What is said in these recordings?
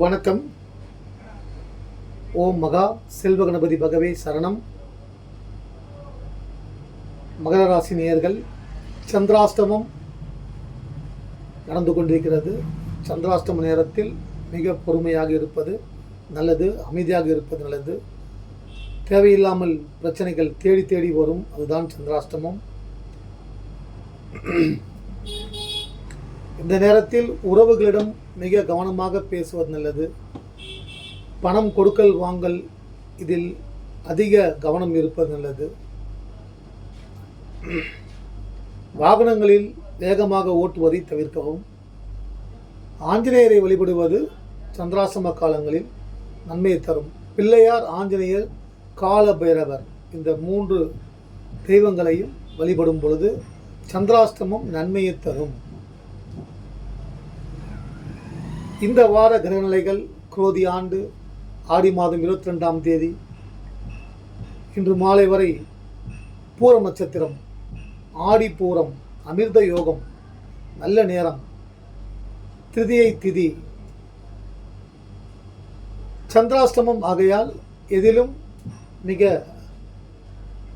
வணக்கம். ஓம் மகா செல்வ கணபதி பகவே சரணம். மகர ராசி நேயர்கள் சந்திராஷ்டமம் நடந்து கொண்டிருக்கிறது. சந்திராஷ்டம நேரத்தில் மிக பொறுமையாக இருப்பது நல்லது அமைதியாக இருப்பது நல்லது. தேவையில்லாமல் பிரச்சனைகள் தேடி தேடி வரும். அதுதான் சந்திராஷ்டமம். இந்த நேரத்தில் உறவுகளிடம் மிக கவனமாக பேசுவது நல்லது. பணம் கொடுக்கல் வாங்கல் இதில் அதிக கவனம் இருப்பது நல்லது. வாகனங்களில் வேகமாக ஓட்டுவதை தவிர்க்கவும். ஆஞ்சநேயரை வழிபடுவது சந்திராசம காலங்களில் நன்மையை தரும். பிள்ளையார் ஆஞ்சநேயர் கால பைரவர் இந்த மூன்று தெய்வங்களையும் வழிபடும் பொழுது சந்திராஷ்டமம் நன்மையை தரும். இந்த வார கிரகநிலைகள் குரோதி ஆண்டு ஆடி மாதம் இருபத்தி ரெண்டாம் தேதி இன்று மாலை வரை பூரம் நட்சத்திரம் ஆடி பூரம் அமிர்த யோகம் நல்ல நேரம் திருதியை திதி சந்திராஷ்டமம் ஆகையால் எதிலும் மிக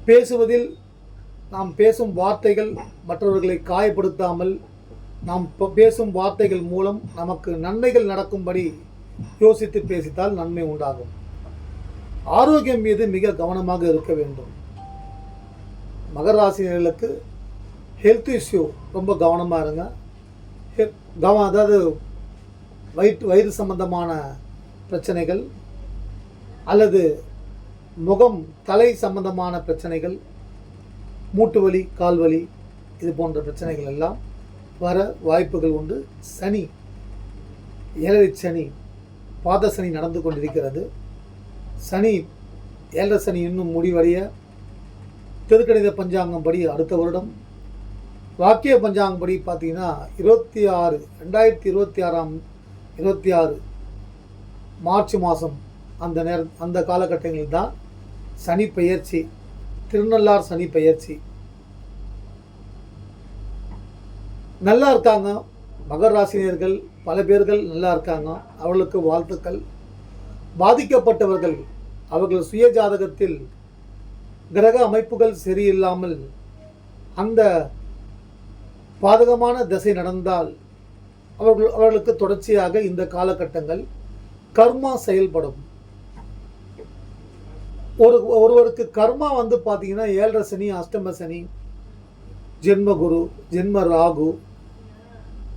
பேசுவதில் நாம் பேசும் வார்த்தைகள் மற்றவர்களை காயப்படுத்தாமல் நாம் பேசும் வார்த்தைகள் மூலம் நமக்கு நன்மைகள் நடக்கும்படி யோசித்து பேசித்தால் நன்மை உண்டாகும். ஆரோக்கியம் மீது மிக கவனமாக இருக்க வேண்டும். மகராசினர்களுக்கு ஹெல்த் இஷ்யூ ரொம்ப கவனமாக இருங்க. ஹெ- கவனம் அதாவது வயிற்று வயிறு சம்பந்தமான பிரச்சனைகள் அல்லது முகம் தலை சம்பந்தமான பிரச்சனைகள் மூட்டு வலி கால் வலி இது போன்ற பிரச்சனைகள் எல்லாம் வர வாய்ப்புகள் உண்டு. சனி ஏழரை சனி பாத சனி நடந்து கொண்டிருக்கிறது. சனி ஏழரை சனி இன்னும் முடிவடைய திருக்கணித பஞ்சாங்கம் படி அடுத்த வருடம். வாக்கிய பஞ்சாங்கம் படி பார்த்தீங்கன்னா இருபத்தி ஆறு ரெண்டாயிரத்தி இருபத்தி ஆறாம் இருபத்தி ஆறு மார்ச் மாதம் அந்த நேர அந்த காலகட்டங்களில் தான் சனி பெயர்ச்சி திருநள்ளார் சனி பெயர்ச்சி. நல்லா இருக்காங்க. மகர ராசினியர்கள் பல பேர்கள் நல்லா இருக்காங்க. அவர்களுக்கு வாழ்த்துக்கள். பாதிக்கப்பட்டவர்கள் அவர்கள் சுய ஜாதகத்தில் கிரக அமைப்புகள் சரியில்லாமல் அந்த பாதகமான திசை நடந்தால் அவர்கள் அவர்களுக்கு தொடர்ச்சியாக இந்த காலகட்டங்கள் கர்மா செயல்படும். ஒரு ஒருவருக்கு கர்மா வந்து பார்த்தீங்கன்னா ஏழரை சனி அஷ்டம சனி ஜென்மகுரு ஜென்ம ராகு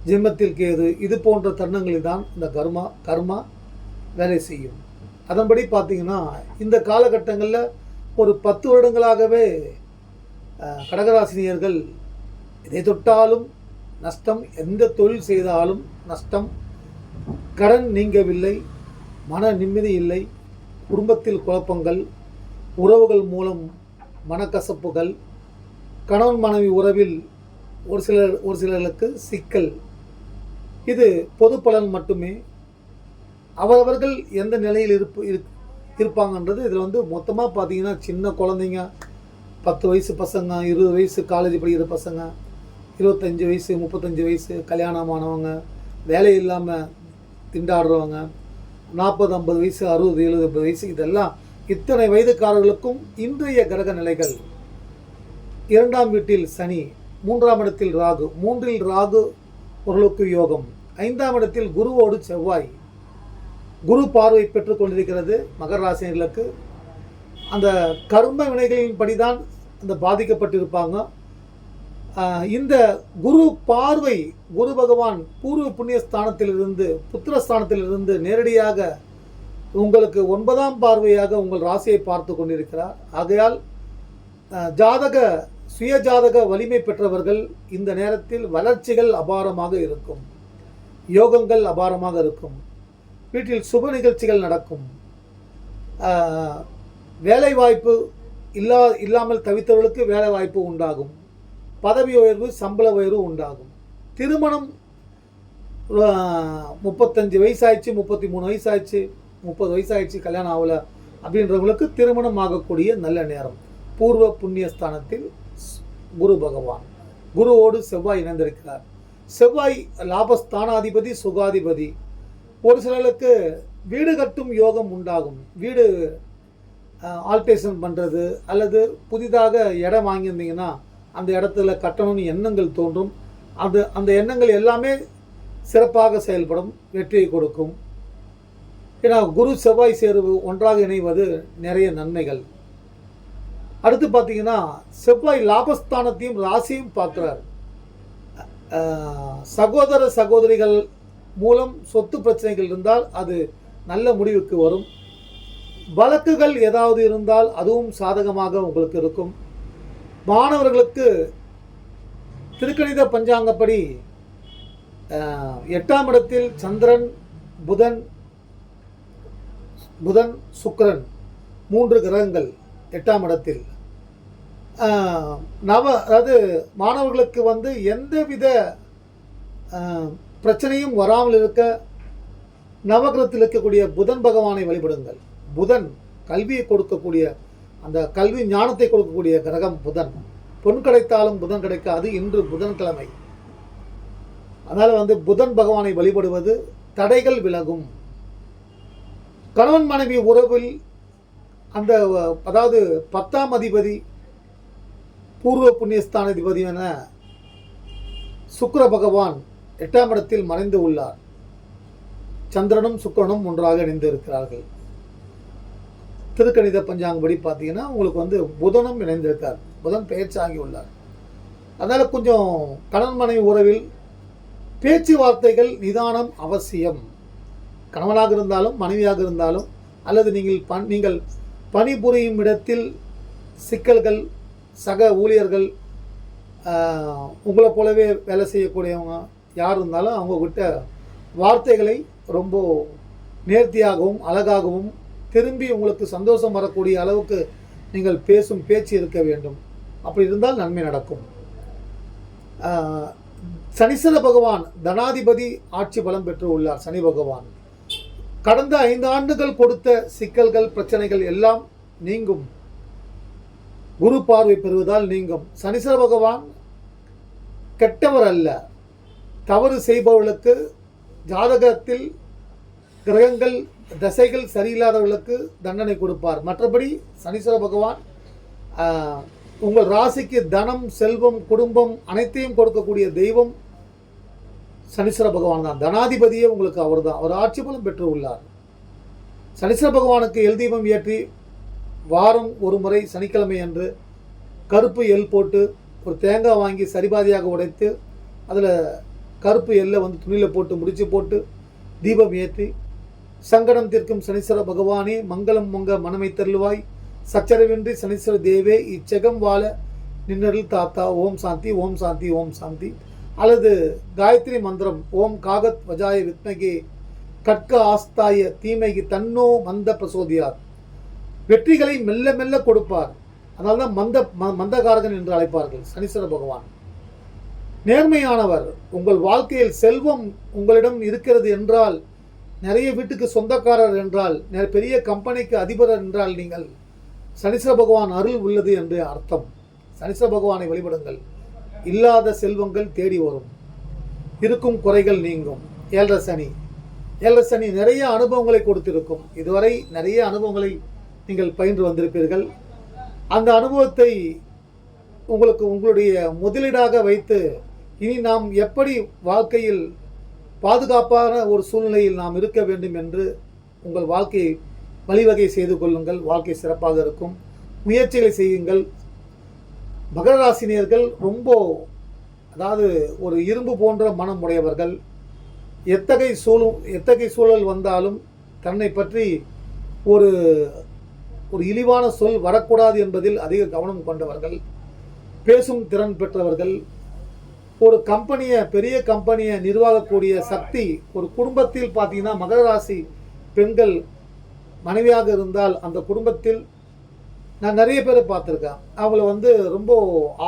ஜென்மத்தில் கேது இது போன்ற தருணங்களில் தான் இந்த கர்மா கர்மா வேலை செய்யும். அதன்படி பார்த்தீங்கன்னா இந்த காலகட்டங்களில் ஒரு பத்து வருடங்களாகவே கடகராசினியர்கள் எதை தொட்டாலும் நஷ்டம் எந்த தொழில் செய்தாலும் நஷ்டம் கடன் நீங்கவில்லை மன நிம்மதி இல்லை குடும்பத்தில் குழப்பங்கள் உறவுகள் மூலம் மனக்கசப்புகள் கணவன் மனைவி உறவில் ஒரு சிலர் ஒரு சிலருக்கு சிக்கல். இது பொது பலன் மட்டுமே. அவரவர்கள் எந்த நிலையில் இருப்பு இருப்பாங்கன்றது இதில் வந்து மொத்தமாக பார்த்தீங்கன்னா சின்ன குழந்தைங்க பத்து வயசு பசங்க இருபது வயசு காலேஜ் படிக்கிற பசங்க இருபத்தஞ்சி வயசு முப்பத்தஞ்சு வயசு கல்யாணமானவங்க வேலை இல்லாமல் திண்டாடுறவங்க நாற்பது ஐம்பது வயசு அறுபது எழுபது ஐம்பது வயசு இதெல்லாம் இத்தனை வயதுக்காரர்களுக்கும் இன்றைய கிரக நிலைகள். இரண்டாம் வீட்டில் சனி மூன்றாம் இடத்தில் ராகு மூன்றில் ராகு ஓரளவுக்கு யோகம். ஐந்தாம் இடத்தில் குருவோடு செவ்வாய். குரு பார்வை பெற்றுக் கொண்டிருக்கிறது மகர ராசினர்களுக்கு அந்த கர்ம வினைகளின் படிதான் அந்த பாதிக்கப்பட்டிருப்பாங்க. இந்த குரு பார்வை குரு பகவான் பூர்வ புண்ணிய ஸ்தானத்திலிருந்து புத்திர ஸ்தானத்திலிருந்து நேரடியாக உங்களுக்கு ஒன்பதாம் பார்வையாக உங்கள் ராசியை பார்த்து கொண்டிருக்கிறார். ஆகையால் ஜாதக சுயஜாதக வலிமை பெற்றவர்கள் இந்த நேரத்தில் வளர்ச்சிகள் அபாரமாக இருக்கும். யோகங்கள் அபாரமாக இருக்கும். வீட்டில் சுப நிகழ்ச்சிகள் நடக்கும். வேலைவாய்ப்பு இல்லா இல்லாமல் தவித்தவர்களுக்கு வேலைவாய்ப்பு உண்டாகும். பதவி உயர்வு சம்பள உயர்வு உண்டாகும். திருமணம் முப்பத்தஞ்சு வயசாயிடுச்சு முப்பத்தி மூணு வயசாயிடுச்சு முப்பது வயசாயிடுச்சு கல்யாணம் ஆகலை அப்படின்றவங்களுக்கு திருமணம் ஆகக்கூடிய நல்ல நேரம். பூர்வ புண்ணியஸ்தானத்தில் குரு பகவான். குருவோடு செவ்வாய் இணைந்திருக்கிறார். செவ்வாய் லாபஸ்தானாதிபதி சுகாதிபதி. ஒரு சிலருக்கு வீடு கட்டும் யோகம் உண்டாகும். வீடு ஆல்டேஷன் பண்ணுறது அல்லது புதிதாக இடம் வாங்கியிருந்தீங்கன்னா அந்த இடத்துல கட்டணும்னு எண்ணங்கள் தோன்றும். அது அந்த எண்ணங்கள் எல்லாமே சிறப்பாக செயல்படும் வெற்றியை கொடுக்கும். ஏன்னா குரு செவ்வாய் சேர்வு ஒன்றாக இணைவது நிறைய நன்மைகள். அடுத்து பார்த்தீங்கன்னா செவ்வாய் லாபஸ்தானத்தையும் ராசியும் பார்க்குறார். சகோதர சகோதரிகள் மூலம் சொத்து பிரச்சனைகள் இருந்தால் அது நல்ல முடிவுக்கு வரும். வழக்குகள் ஏதாவது இருந்தால் அதுவும் சாதகமாக உங்களுக்கு இருக்கும். மாணவர்களுக்கு திருக்கணித பஞ்சாங்கப்படி எட்டாம் இடத்தில் சந்திரன் புதன் புதன் சுக்கரன் மூன்று கிரகங்கள் எட்டாம் இடத்தில். நவ அதாவது மாணவர்களுக்கு வந்து எந்தவித வித பிரச்சனையும் வராமல் இருக்க நவகிரகத்தில் இருக்கக்கூடிய புதன் பகவானை வழிபடுங்கள். புதன் கல்வியை கொடுக்கக்கூடிய அந்த கல்வி ஞானத்தை கொடுக்கக்கூடிய கிரகம் புதன். பொன் கிடைத்தாலும் புதன் கிடைக்காது இன்று புதன்கிழமை. அதனால் வந்து புதன் பகவானை வழிபடுவது தடைகள் விலகும். கணவன் மனைவி உறவில் அந்த அதாவது பத்தாம் அதிபதி பூர்வ புண்ணியஸ்தானாதிபதி என பகவான் எட்டாம் இடத்தில் மறைந்து உள்ளார். சந்திரனும் சுக்கரனும் ஒன்றாக இணைந்து இருக்கிறார்கள் திருக்கணித பஞ்சாங்கப்படி பார்த்தீங்கன்னா உங்களுக்கு வந்து புதனும் இணைந்திருக்கார். புதன் பெயர்ச்சாகி உள்ளார். அதனால் கொஞ்சம் கணவன் மனைவி உறவில் பேச்சுவார்த்தைகள் நிதானம் அவசியம். கணவனாக இருந்தாலும் மனைவியாக இருந்தாலும் அல்லது நீங்கள் பண் நீங்கள் பணிபுரியும் இடத்தில் சிக்கல்கள் சக ஊழியர்கள் உங்களை உங்களைப் போலவே வேலை செய்யக்கூடியவங்க யார் இருந்தாலும் அவங்கக்கிட்ட வார்த்தைகளை ரொம்ப நேர்த்தியாகவும் அழகாகவும் திரும்பி உங்களுக்கு சந்தோஷம் வரக்கூடிய அளவுக்கு நீங்கள் பேசும் பேச்சு இருக்க வேண்டும். அப்படி இருந்தால் நன்மை நடக்கும். ஆஹ், சனீஸ்வர பகவான் தனாதிபதி ஆட்சி பலம் பெற்று உள்ளார். சனி பகவான். கடந்த ஐந்து ஆண்டுகள் கொடுத்த சிக்கல்கள் பிரச்சனைகள் எல்லாம் நீங்கும். குரு பார்வை பெறுவதால் நீங்கும் சனீஸ்வர பகவான் கெட்டவர் அல்ல. தவறு செய்பவர்களுக்கு ஜாதகத்தில் கிரகங்கள் தசைகள் சரியில்லாதவர்களுக்கு தண்டனை கொடுப்பார். மற்றபடி சனீஸ்வர பகவான் உங்கள் ராசிக்கு தனம் செல்வம் குடும்பம் அனைத்தையும் கொடுக்கக்கூடிய தெய்வம் சனீஸ்வர பகவான் தான். தனாதிபதியே உங்களுக்கு அவர் தான் அவர் ஆட்சி பலம் பெற்று உள்ளார். சனீஸ்வர பகவானுக்கு எல் தீபம் ஏற்றி வாரம் ஒரு முறை சனிக்கிழமை அன்று கருப்பு எல் போட்டு ஒரு தேங்காய் வாங்கி சரிபாதியாக உடைத்து அதில் கருப்பு எல்லை வந்து துணியில் போட்டு முடிச்சு போட்டு தீபம் ஏற்றி சங்கடம் தீர்க்கும் சனீஸ்வர பகவானே மங்களம் மொங்க மனமை தருள்வாய். சச்சரவின்றி சனீஸ்வர தேவே இச்செகம் வாழ நின்னரில் தாத்தா. ஓம் சாந்தி ஓம் சாந்தி ஓம் சாந்தி. அல்லது காயத்ரி மந்திரம் ஓம் காகத் வஜாய வித்மகே கட்க ஆஸ்தாய தீமைக்கு தன்னோ மந்த பிரசோதியார் வெற்றிகளை மெல்ல மெல்ல கொடுப்பார். அதனால தான் மந்த ம- மந்தகாரகன் என்று அழைப்பார்கள் சனீஸ்வர பகவான். நேர்மையானவர் உங்கள் வாழ்க்கையில் செல்வம் உங்களிடம் இருக்கிறது என்றால் நிறைய வீட்டுக்கு சொந்தக்காரர் என்றால் நெ- பெரிய கம்பெனிக்கு அதிபர் என்றால் நீங்கள் சனீஸ்வர பகவான் அருள் உள்ளது என்று அர்த்தம். சனீஸ்வர பகவானை வழிபடுங்கள். இல்லாத செல்வங்கள் தேடி வரும். இருக்கும் குறைகள் நீங்கும். ஏழரை சனி. ஏழரை சனி நிறைய அனுபவங்களை கொடுத்திருக்கும். இதுவரை நிறைய அனுபவங்களை நீங்கள் பயின்று வந்திருப்பீர்கள். அந்த அனுபவத்தை உங்களுக்கு உங்களுடைய முதலீடாக வைத்து இனி நாம் எப்படி வாழ்க்கையில் பாதுகாப்பான ஒரு சூழ்நிலையில் நாம் இருக்க வேண்டும் என்று உங்கள் வாழ்க்கையை வழிவகை செய்து கொள்ளுங்கள். வாழ்க்கை சிறப்பாக இருக்கும். முயற்சிகளை செய்யுங்கள். மகர ராசினியர்கள் ரொம்ப அதாவது ஒரு இரும்பு போன்ற மனம் உடையவர்கள். எத்தகைய சூழும் எத்தகைய சூழல் வந்தாலும் தன்னை பற்றி ஒரு ஒரு இழிவான சொல் வரக்கூடாது என்பதில் அதிக கவனம் கொண்டவர்கள் பேசும் திறன் பெற்றவர்கள் ஒரு கம்பெனியை பெரிய கம்பெனியை நிர்வாகக்கூடிய சக்தி ஒரு குடும்பத்தில் பார்த்தீங்கன்னா மகர ராசி பெண்கள் மனைவியாக இருந்தால் அந்த குடும்பத்தில் நான் நிறைய பேரை பார்த்துருக்கேன். அவங்கள வந்து ரொம்ப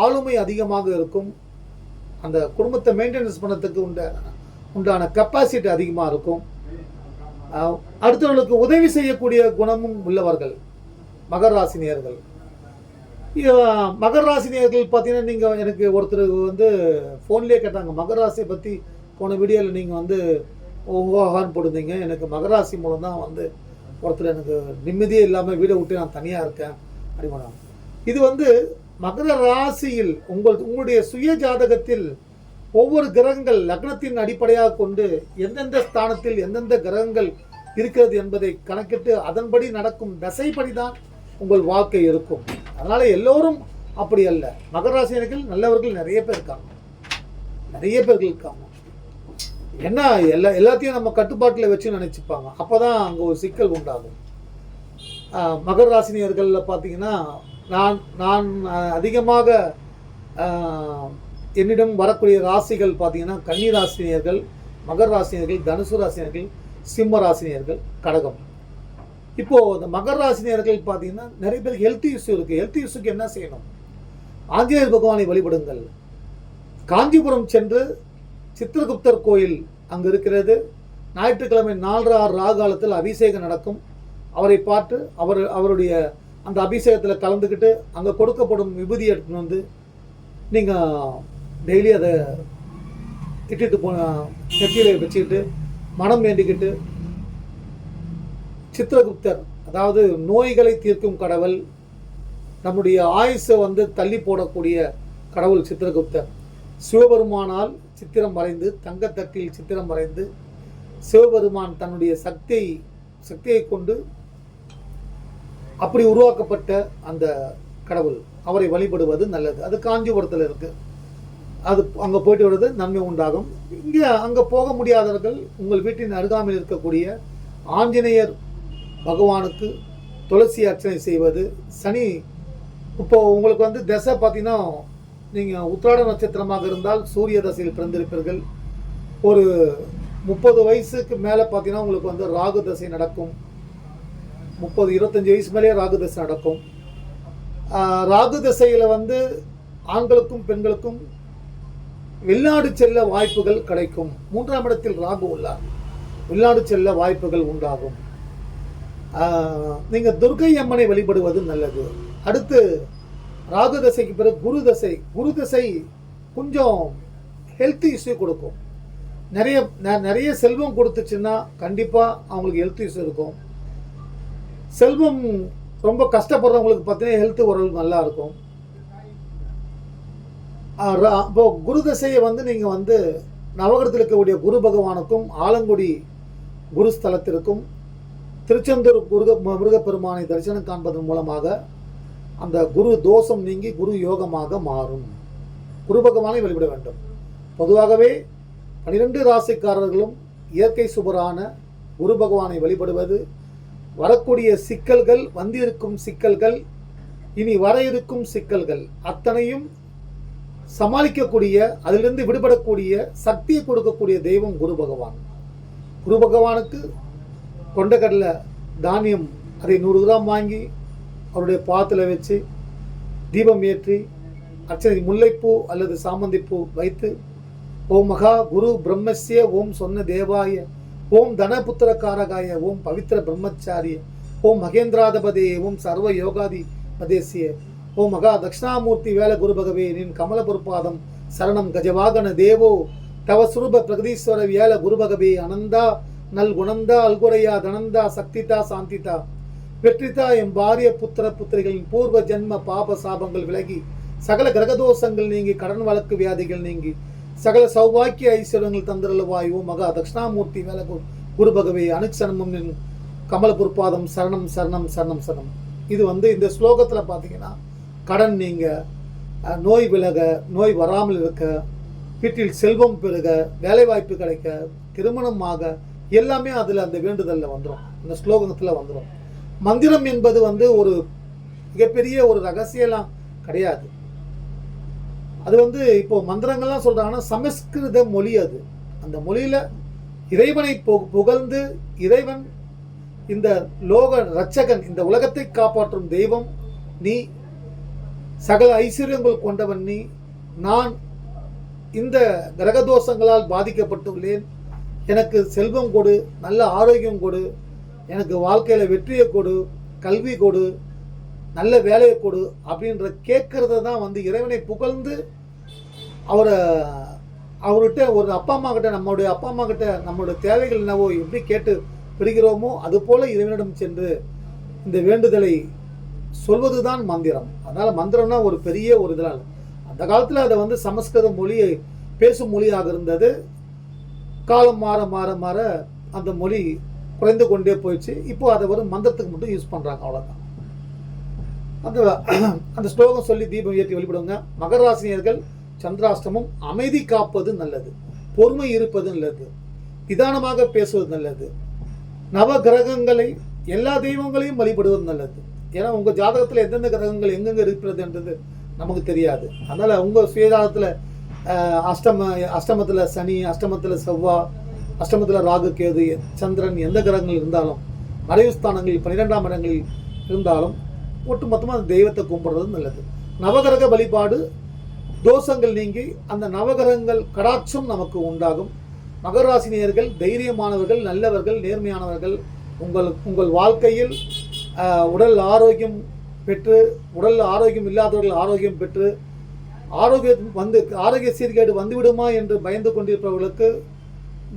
ஆளுமை அதிகமாக இருக்கும். அந்த குடும்பத்தை மெயின்டெனன்ஸ் பண்ணத்துக்கு உண்ட உண்டான கெப்பாசிட்டி அதிகமாக இருக்கும். அடுத்தவர்களுக்கு உதவி செய்யக்கூடிய குணமும் உள்ளவர்கள். மகர ராசி நேர்கள் மகர ராசினியர்கள் பார்த்தீங்கன்னா நீங்கள் எனக்கு ஒருத்தர் வந்து ஃபோன்லேயே கேட்டாங்க. மகர ராசியை பற்றி போன வீடியோவில் நீங்கள் வந்து ஓஹான்னு போட்டிருந்தீங்க. எனக்கு மகராசி மூலம் தான் வந்து ஒருத்தர் எனக்கு நிம்மதியே இல்லாமல் வீடை விட்டு நான் தனியாக இருக்கேன் அப்படின்னா இது வந்து மகர ராசியில் உங்கள் உங்களுடைய சுய ஜாதகத்தில் ஒவ்வொரு கிரகங்கள் லக்னத்தின் அடிப்படையாக கொண்டு எந்தெந்த ஸ்தானத்தில் எந்தெந்த கிரகங்கள் இருக்கிறது என்பதை கணக்கிட்டு அதன்படி நடக்கும் தசைப்படி தான் உங்கள் வாழ்க்கை இருக்கும். அதனால் எல்லோரும் அப்படி அல்ல. மகராசினர்கள் நல்லவர்கள் நிறைய பேர் இருக்காங்க. நிறைய பேர்கள் இருக்காங்க. என்ன எல்லா எல்லாத்தையும் நம்ம கட்டுப்பாட்டில் வச்சு நினச்சிப்பாங்க. அப்போ தான் அங்கே ஒரு சிக்கல் உண்டாகும். மகர ராசினியர்களில் பார்த்தீங்கன்னா நான் நான் அதிகமாக என்னிடம் வரக்கூடிய ராசிகள் பார்த்தீங்கன்னா கன்னி ராசினியர்கள் மகர ராசினியர்கள் தனுசு ராசினியர்கள் சிம்ம ராசினியர்கள் கடகம். இப்போது இந்த மகர ராசினியர்கள் பார்த்தீங்கன்னா நிறைய பேருக்கு ஹெல்த் இஷ்யூ இருக்குது ஹெல்த் இஷ்யூக்கு என்ன செய்யணும்? ஆஞ்சநேயர் பகவானை வழிபடுங்கள். காஞ்சிபுரம் சென்று சித்திரகுப்தர் கோயில் அங்கு இருக்கிறது. ஞாயிற்றுக்கிழமை நாலு ஆறு ராகாலத்தில் அபிஷேகம் நடக்கும். அவரை பார்த்து அவர் அவருடைய அந்த அபிஷேகத்தில் கலந்துக்கிட்டு அங்கே கொடுக்கப்படும் விபூதி எடுத்துன்னு வந்து நீங்கள் டெய்லி அதை திட்டிட்டு போன நெத்தியில் வச்சுக்கிட்டு மனம் வேண்டிக்கிட்டு சித்திரகுப்தர் அதாவது நோய்களை தீர்க்கும் கடவுள் நம்முடைய ஆயுஸை வந்து தள்ளி போடக்கூடிய கடவுள் சித்திரகுப்தர். சிவபெருமானால் சித்திரம் வரைந்து தங்கத்தட்டில் சித்திரம் வரைந்து சிவபெருமான் தன்னுடைய சக்தியை சக்தியை கொண்டு அப்படி உருவாக்கப்பட்ட அந்த கடவுள். அவரை வழிபடுவது நல்லது. அது காஞ்சிபுரத்தில் இருக்குது அது அங்கே போயிட்டு வருவது நன்மை உண்டாகும். இங்கே அங்கே போக முடியாதவர்கள் உங்கள் வீட்டின் அருகாமையில் இருக்கக்கூடிய ஆஞ்சநேயர் பகவானுக்கு துளசி அர்ச்சனை செய்வது சனி இப்போது உங்களுக்கு வந்து தசை பார்த்தீங்கன்னா நீங்கள் உத்திராட நட்சத்திரமாக இருந்தால் சூரிய தசையில் பிறந்திருப்பீர்கள். ஒரு முப்பது வயசுக்கு மேலே பார்த்தீங்கன்னா உங்களுக்கு வந்து ராகு தசை நடக்கும். முப்பது இருபத்தஞ்சி வயசு மேலேயே ராகு தசை நடக்கும். ராகு தசையில் வந்து ஆண்களுக்கும் பெண்களுக்கும் வெளிநாடு செல்ல வாய்ப்புகள் கிடைக்கும். மூன்றாம் இடத்தில் ராகு உள்ளார். வெளிநாடு செல்ல வாய்ப்புகள் உண்டாகும். நீங்கள் துர்கை துர்க்கை அம்மனை வழிபடுவது நல்லது. அடுத்து ராகு தசைக்கு பிறகு குரு தசை. குரு தசை கொஞ்சம் ஹெல்த் இஷ்யூ கொடுக்கும். நிறைய நிறைய செல்வம் கொடுத்துச்சுன்னா கண்டிப்பாக அவங்களுக்கு ஹெல்த் இஷ்யூ இருக்கும். செல்வம் ரொம்ப கஷ்டப்படுறவங்களுக்கு பார்த்தீங்கன்னா ஹெல்த் ஓரளவு நல்லா இருக்கும். ரா- இப்போ குரு தசையை வந்து நீங்கள் வந்து நவகரத்தில் இருக்கக்கூடிய குரு பகவானுக்கும் ஆலங்குடி குருஸ்தலத்திற்கும் திருச்செந்தூர் முருக முருகப்பெருமானை தரிசனம் காண்பதன் மூலமாக அந்த குரு தோஷம் நீங்கி குரு யோகமாக மாறும். குரு பகவானை வழிபட வேண்டும். பொதுவாகவே பனிரெண்டு ராசிக்காரர்களும் இயற்கை சுபரான குரு பகவானை வழிபடுவது வரக்கூடிய சிக்கல்கள் வந்திருக்கும் சிக்கல்கள் இனி வர இருக்கும் சிக்கல்கள் அத்தனையும் சமாளிக்கக்கூடிய அதிலிருந்து விடுபடக்கூடிய சக்தியை கொடுக்கக்கூடிய தெய்வம் குரு பகவான். குரு பகவானுக்கு கொண்டக்கடலை தானியம் அதை நூறு கிராம் வாங்கி அவருடைய பாத்தில் வச்சு தீபம் ஏற்றி அர்ச்சனை முல்லைப்பூ அல்லது சாமந்திப்பூ வைத்து ஓம் மகா குரு பிரம்மஸ்ய ஓம் சொன்ன தேவாய ஓம் தனபுத்திரக்காரகாய ஓம் பவித்திர பிரம்மச்சாரிய ஓம் மகேந்திராதபதே ஓம் சர்வ யோகாதி பதேசிய ஓம் மகா தட்சிணாமூர்த்தி வேல குரு பகவே நின் கமல பொறுப்பாதம் சரணம் கஜவாகன தேவோ தவ சுரூப பிரகதீஸ்வர வேல குரு பகவே அனந்தா நல் குணந்தா அல்குரையா தனந்தா சக்திதா சாந்திதா வெற்றிதா எம் பாரிய புத்திர புத்திரிகளின் பூர்வ ஜென்ம பாப சாபங்கள் விலகி சகல கிரகதோஷங்கள் நீங்கி கடன் வழக்கு வியாதிகள் நீங்கி சகல சௌபாக்கிய ஐஸ்வர்யங்கள் தந்திரலுவாய் ஓ மகா தட்சிணாமூர்த்தி வேலகு குரு பகவே அனுச்சனமும் நின் கமல பொற்பாதம் சரணம் சரணம் சரணம் சரணம். இது வந்து இந்த ஸ்லோகத்தில் பார்த்தீங்கன்னா கடன் நீங்க நோய் விலக நோய் வராமல் இருக்க வீட்டில் செல்வம் பெருக வேலைவாய்ப்பு கிடைக்க திருமணமாக எல்லாமே அதில் அந்த வேண்டுதலில் வந்துடும் இந்த ஸ்லோகத்தில் வந்துடும் மந்திரம் என்பது வந்து ஒரு மிகப்பெரிய ஒரு ரகசியம்லாம் கிடையாது. அது வந்து இப்போ மந்திரங்கள்லாம் சொல்கிறாங்கன்னா சமஸ்கிருத மொழி அது. அந்த மொழியில் இறைவனை புகழ்ந்து இறைவன் இந்த லோக ரட்சகன் இந்த உலகத்தை காப்பாற்றும் தெய்வம் நீ சகல ஐஸ்வர்யங்கள் கொண்டவன் நீ நான் இந்த கிரகதோஷங்களால் பாதிக்கப்பட்டுள்ளேன். எனக்கு செல்வம் கொடு நல்ல ஆரோக்கியம் கொடு எனக்கு வாழ்க்கையில் வெற்றியை கொடு கல்வி கொடு நல்ல வேலையை கொடு அப்படின்ற கேட்குறத தான் வந்து இறைவனை புகழ்ந்து அவரை அவர்கிட்ட ஒரு அப்பா அம்மா கிட்ட நம்மளுடைய அப்பா அம்மா கிட்ட நம்மளுடைய தேவைகள் என்னவோ எப்படி கேட்டு பெறுகிறோமோ அதுபோல இறைவனிடம் சென்று இந்த வேண்டுதலை சொல்வது தான் மந்திரம். அதனால் மந்திரம்னா ஒரு பெரிய ஒரு இதனால் அந்த காலத்தில் அதை வந்து சமஸ்கிருத மொழியை பேசும் மொழியாக இருந்தது. காலம் மாற மாற மாற அந்த மொழி குறைந்து கொண்டே போயிடுச்சு. இப்போ அதை ஒரு மந்திரத்துக்கு மட்டும் யூஸ் பண்ணுறாங்க அவ்வளோதான் அந்த அந்த ஸ்லோகம் சொல்லி தீபம் ஏற்றி வழிபடுவாங்க மகராசினியர்கள் சந்திராஷ்டமம் அமைதி காப்பது நல்லது. பொறுமை இருப்பது நல்லது. நிதானமாக பேசுவது நல்லது. நவ கிரகங்களை எல்லா தெய்வங்களையும் வழிபடுவது நல்லது. ஏன்னா உங்க ஜாதகத்துல எந்தெந்த கிரகங்கள் எங்கெங்க இருக்கிறது என்றது நமக்கு தெரியாது. அதனால உங்க சுயஜாதகத்தில் அஷ்டம அஷ்டமத்தில் சனி அஷ்டமத்தில் செவ்வாய் அஷ்டமத்தில் ராகு கேது சந்திரன் எந்த கிரகங்கள் இருந்தாலும் மறைவு ஸ்தானங்களில் பன்னிரெண்டாம் இடங்களில் இருந்தாலும் ஒட்டுமொத்தமாக அந்த தெய்வத்தை கும்பிடுறது நல்லது. நவகிரக வழிபாடு தோஷங்கள் நீங்கி அந்த நவகிரகங்கள் கடாட்சம் நமக்கு உண்டாகும். மகராசினியர்கள் தைரியமானவர்கள் நல்லவர்கள் நேர்மையானவர்கள் உங்கள் உங்கள் வாழ்க்கையில் உடல் ஆரோக்கியம் பெற்று உடல் ஆரோக்கியம் இல்லாதவர்கள் ஆரோக்கியம் பெற்று ஆரோக்கியம் வந்து ஆரோக்கிய சீர்கேடு வந்துவிடுமா என்று பயந்து கொண்டிருப்பவர்களுக்கு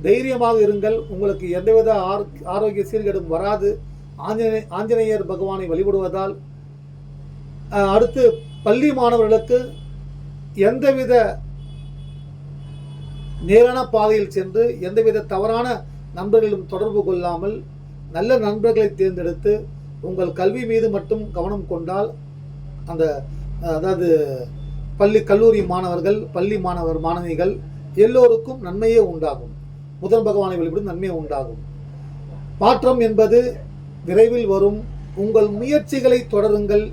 தைரியமாக இருங்கள். உங்களுக்கு எந்தவித ஆர் ஆரோக்கிய சீர்கேடும் வராது. ஆஞ்சநேய ஆஞ்சநேயர் பகவானை வழிபடுவதால் அடுத்து பள்ளி மாணவர்களுக்கு எந்தவித நேரான பாதையில் சென்று எந்தவித தவறான நண்பர்களும் தொடர்பு கொள்ளாமல் நல்ல நண்பர்களை தேர்ந்தெடுத்து உங்கள் கல்வி மீது மட்டும் கவனம் கொண்டால் அந்த அதாவது பள்ளி கல்லூரி மாணவர்கள் பள்ளி மாணவர் மாணவிகள் எல்லோருக்கும் நன்மையே உண்டாகும். முதன் பகவானை வழிபடும் நன்மையே உண்டாகும். மாற்றம் என்பது விரைவில் வரும். உங்கள் முயற்சிகளை தொடருங்கள்.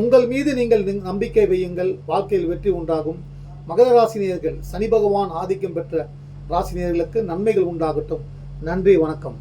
உங்கள் மீது நீங்கள் நம்பிக்கை வையுங்கள். வாழ்க்கையில் வெற்றி உண்டாகும். மகர ராசினியர்கள் சனி பகவான் ஆதிக்கம் பெற்ற ராசினியர்களுக்கு நன்மைகள் உண்டாகட்டும். நன்றி வணக்கம்.